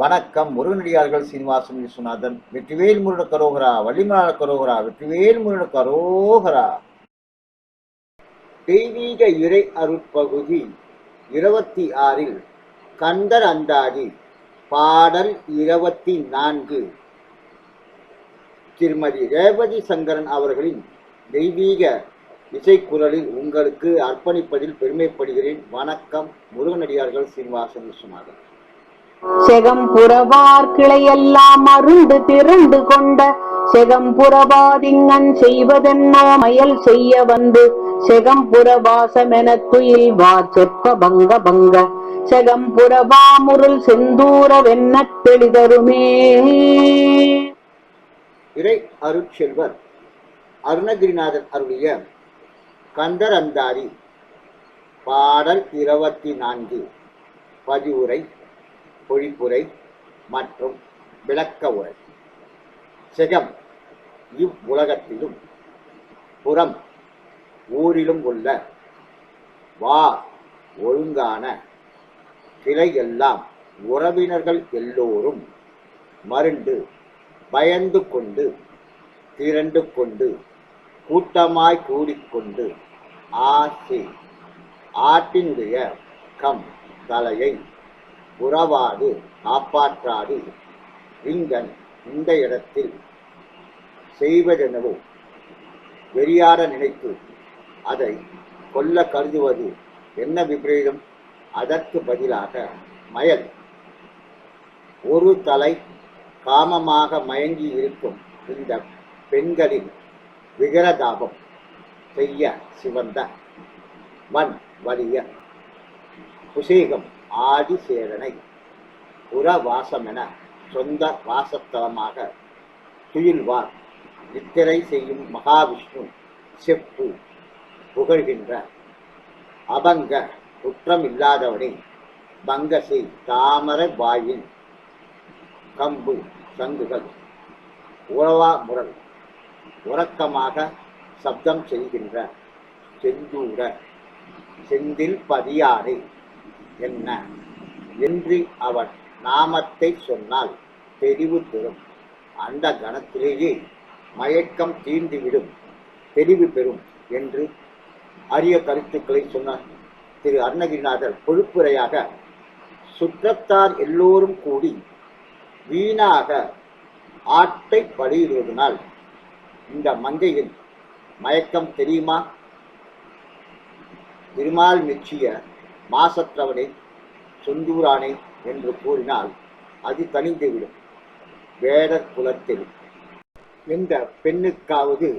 வணக்கம் முருகனடியார்கள் சீனிவாசன் விஸ்வநாதன் வெற்றிவேல் முருட கரோகரா வள்ளிமலாள கரோகரா வெற்றிவேல் முருட கரோகரா. தெய்வீக இறை அருட்பகுதி இருபத்தி ஆறில் கந்தர் அந்தாதி பாடல் இருபத்தி நான்கு திருமதி ரேவதி சங்கரன் அவர்களின் தெய்வீக இசைக்குரலில் உங்களுக்கு அர்ப்பணிப்பதில் பெருமைப்படுகிறேன். வணக்கம் முருகனடியார்கள் சீனிவாசன் விஸ்வநாதன். செகம்புறவார் கிளையெல்லாம் அருண்டு திரண்டு கொண்ட செகம்புறவாதிங்கன் செய்வதென்னோ மயல் செய்ய வந்து செகம்புறவாசமென துயில் வா செப்ப பங்க பங்க. செகம்புறவாமுருள் செந்தூர வெண்ணத் தெளிதருமே. இறை அருட்செல்வர் அருணகிரிநாதன் அருளிய கந்தரந்தாரி பாடல் இருபத்தி நான்கு பதிவுரை பொழிப்புரை மற்றும் விளக்க உரை. செகம் இவ்வுலகத்திலும் புறம் ஊரிலும் உள்ள வா ஒழுங்கான கிளை எல்லாம் உறவினர்கள் எல்லோரும் மருண்டு பயந்து கொண்டு திரண்டு கொண்டு கூட்டமாய் கூடிக்கொண்டு ஆசி ஆட்டினுடைய கம் தலையை உறவாது காப்பாற்றாது லிங்கன் இந்த இடத்தில் செய்வதெனவோ வெறியார நினைத்து அதை கொல்ல கருதுவது என்ன விபரீதம்? அதற்கு பதிலாக மயல். ஒரு தலை காமமாக மயங்கி இருக்கும் இந்த பெண்களின் விகரதாபம் செய்ய சிவந்த வன் வலிய குசேகம் ஆதிசேரனை புறவாசமென சொந்த வாசத்தலமாக துயில்வார் நித்திரை செய்யும் மகாவிஷ்ணு செப்பு புகழ்கின்ற அபங்க குற்றமில்லாதவனே பங்கசை தாமர வாயின் கம்பு சங்குகள் உறவா முரல் உறக்கமாக சப்தம் செய்கின்ற செந்தூர செந்தில் பதியாரை என்ன? என்று அவன் நாமத்தை சொன்னால் தெரிவு பெறும். அந்த கணத்திலேயே மயக்கம் தீர்ந்துவிடும். தெரிவு பெறும் என்று அரிய கருத்துக்களை சொன்னார். திரு அருணகிரிநாதர் பொழுப்புரையாக சுற்றத்தார் எல்லோரும் கூடி வீணாக ஆட்டை பலியிடுவதனால் இந்த மங்கையின் மயக்கம் தெரியுமா? திருமால் மெச்சிய மாசற்றவனை சொந்தூரானே என்று கூறினால் அது தனிந்துவிடும் வேடர் குலத்தில் இந்த பெண்ணுக்காவது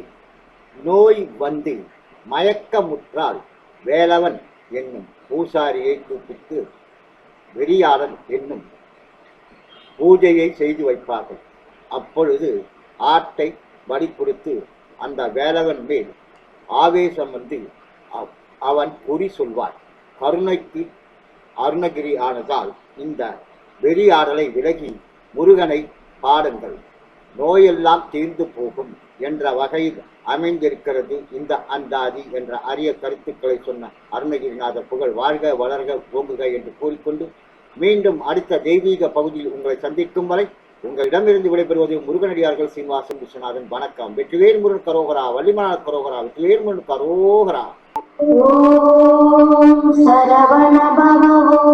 நோய் வந்து மயக்கமுற்றால் வேலவன் என்னும் பூசாரியை கூப்பிட்டு வெறியாளன் என்னும் பூஜையை செய்து வைப்பார்கள். அப்பொழுது ஆட்டை பலி கொடுத்து அந்த வேலவன் மேல் ஆவேசம் வந்து அவன் குறி சொல்வான். கருணைக்கு அருணகிரி ஆனதால் இந்த வெறியாடலை விலகி முருகனை பாடுங்கள். நோயெல்லாம் தீர்ந்து போகும் என்ற வகையில் அமைந்திருக்கிறது இந்த அந்தாதி என்ற அரிய கருத்துக்களை சொன்ன அருணகிரிநாத புகழ். வாழ்க வளர்க ஓங்குக என்று கூறிக்கொண்டு மீண்டும் அடுத்த தெய்வீக பகுதியில் உங்களை சந்திக்கும் வரை உங்களிடமிருந்து விடைபெறுவது முருகனடியார்கள் சீனிவாசன் விஸ்வநாதன். வணக்கம். வெற்றிவேல் முருகன் கரோகரா வள்ளிமலா கரோகரா வெற்றிவேல் முருகன் கரோகரா. ॐ सरवणभव